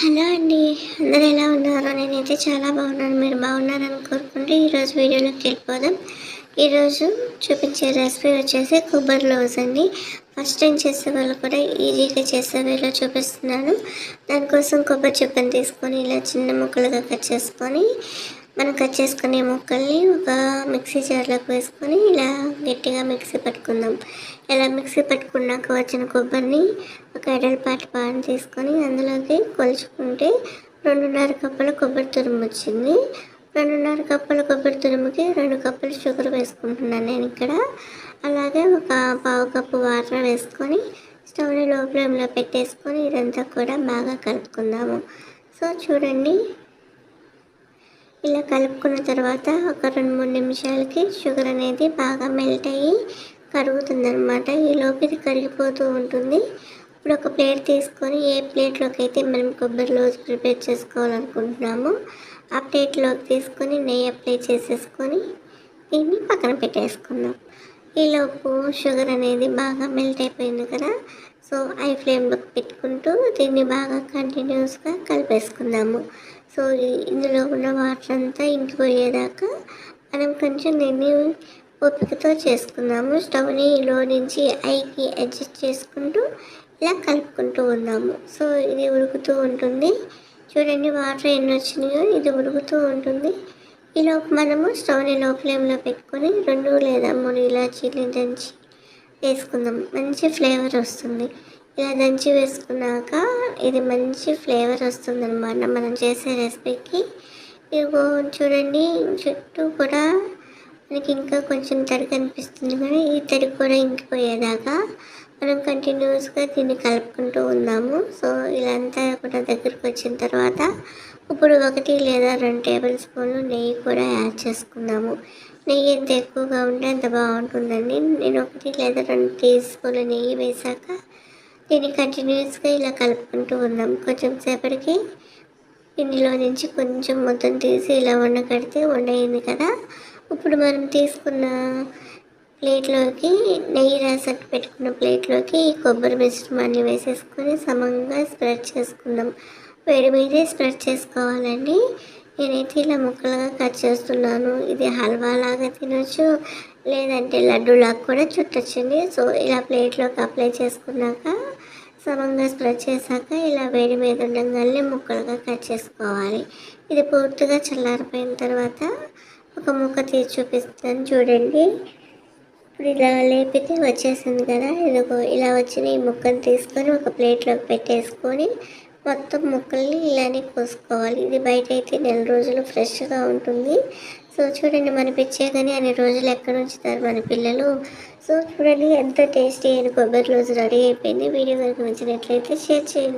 Hello అండి అందరు ఎలా ఉన్నారు? నేనైతే చాలా బాగున్నాను. మీరు బాగున్నారని కోరుకుంటే ఈరోజు వీడియోలోకి వెళ్ళిపోదాం. ఈరోజు చూపించే రెసిపీ వచ్చేసి కొబ్బరి లోజ్ అండి. ఫస్ట్ టైం చేసే వాళ్ళు కూడా ఈజీగా చేసే వీడియో చూపిస్తున్నాను. దానికోసం కొబ్బరి చెప్పని తీసుకొని ఇలా చిన్న ముక్కలుగా కట్ చేసుకొని మనం కట్ చేసుకునే ముక్కల్ని ఒక మిక్సీ జార్లోకి వేసుకొని ఇలా గట్టిగా మిక్సీ పట్టుకుందాం. ఇలా మిక్సీ పట్టుకున్నాక వచ్చిన కొబ్బరిని ఒక ఎడలపాటి పాన్ తీసుకొని అందులోకి కొలుచుకుంటే రెండున్నర కప్పుల కొబ్బరి తురుము వచ్చింది. రెండున్నర కప్పుల కొబ్బరి తురుముకి రెండు కప్పులు షుగర్ వేసుకుంటున్నాను నేను ఇక్కడ. అలాగే ఒక పావు కప్పు వాటర్ వేసుకొని స్టవ్ని లో ఫ్లేమ్లో పెట్టేసుకొని ఇదంతా కూడా బాగా కలుపుకుందాము. సో చూడండి ఇలా కలుపుకున్న తర్వాత ఒక రెండు మూడు నిమిషాలకి షుగర్ అనేది బాగా మెల్ట్ అయ్యి కరుగుతుంది అనమాట ఈలోపు ఇది కరిగిపోతూ ఉంటుంది. ఇప్పుడు ఒక ప్లేట్ తీసుకొని ఏ ప్లేట్లోకి అయితే మనం కొబ్బరి లోజు ప్రిపేర్ చేసుకోవాలనుకుంటున్నామో ఆ ప్లేట్లోకి తీసుకొని నెయ్యి అప్లై చేసేసుకొని దీన్ని పక్కన పెట్టేసుకుందాం. ఈలోపు షుగర్ అనేది బాగా మెల్ట్ అయిపోయింది కదా సో ఐ ఫ్లేమ్లోకి పెట్టుకుంటూ దీన్ని బాగా కంటిన్యూస్గా కలిపేసుకుందాము. సో ఇందులో ఉన్న వాటర్ అంతా ఇంకిపోయేదాకా మనం కొంచెం దీన్ని ఓపికతో చేసుకుందాము స్టవ్ని లో నుంచి ఐకి అడ్జస్ట్ చేసుకుంటూ ఇలా కలుపుకుంటూ ఉందాము సో ఇది ఉడుకుతూ ఉంటుంది. చూడండి వాటర్ ఎన్ని వచ్చినాయో ఇది ఉడుకుతూ ఉంటుంది. ఈలోపు మనము స్టవ్ని లో ఫ్లేమ్లో పెట్టుకొని రెండు లేదా మూడు ఇలాచీలు దంచి వేసుకుందాం. మంచి ఫ్లేవర్ వస్తుంది. ఇలా దంచి వేసుకున్నాక ఇది మంచి ఫ్లేవర్ వస్తుందన్నమాట. మనం చేసే రెసిపీకి. ఇదిగో చూడండి చుట్టూ కూడా మనకి ఇంకా కొంచెం తడి కనిపిస్తుంది. కానీ ఈ తడి కూడా ఇంకిపోయేదాకా మనం కంటిన్యూస్గా దీన్ని కలుపుకుంటూ ఉన్నాము సో ఇదంతా కూడా దగ్గరికి వచ్చిన తర్వాత ఇప్పుడు ఒకటి లేదా రెండు టేబుల్ స్పూన్లు నెయ్యి కూడా యాడ్ చేసుకున్నాము నెయ్యి ఎంత ఎక్కువగా ఉంటే అంత బాగుంటుందండి. నేను ఒకటి లేదా రెండు టీ స్పూన్లు నెయ్యి వేసాక దీన్ని కంటిన్యూస్గా ఇలా కలుపుకుంటూ ఉందాం. కొంచెం సేపటికి ఇందులో నుంచి కొంచెం మొత్తం తీసి ఇలా వండకడితే వండయింది కదా. ఇప్పుడు మనం తీసుకున్న ప్లేట్లోకి నెయ్యి రాసట్టు పెట్టుకున్న ప్లేట్లోకి ఈ కొబ్బరి మిశ్రమాన్ని వేసేసుకొని సమంగా స్ప్రెడ్ చేసుకుందాం. వేడి మీదే స్ప్రెడ్ చేసుకోవాలండి. నేనైతే ఇలా ముక్కలుగా కట్ చేస్తున్నాను. ఇది హల్వా లాగా తినొచ్చు లేదంటే లడ్డూలాగా కూడా చుట్టొచ్చండి. సో ఇలా ప్లేట్లోకి అప్లై చేసుకున్నాక సమంగా స్ప్రెడ్ చేశాక ఇలా వేడి మీద ఉండగానే ముక్కలుగా కట్ చేసుకోవాలి. ఇది పూర్తిగా చల్లారిపోయిన తర్వాత ఒక ముక్క తీసి చూపిస్తాను చూడండి. ఇప్పుడు ఇలా లేపితే వచ్చేసింది కదా. ఇదిగో ఇలా వచ్చిన ఈ ముక్కను తీసుకొని ఒక ప్లేట్లోకి పెట్టేసుకొని మొత్తం ముక్కల్ని ఇలానే కోసుకోవాలి. ఇది బయట అయితే నెల రోజులు ఫ్రెష్గా ఉంటుంది. సో చూడండి మన పిచ్చేగానే అన్ని రోజులు ఎక్కడ ఉంచుతారు మన పిల్లలు. సో చూడండి ఎంత టేస్టీ అయిన కొబ్బరి రోజు రెడీ అయిపోయింది. వీడియో కనుక నచ్చినట్లయితే షేర్ చేయండి.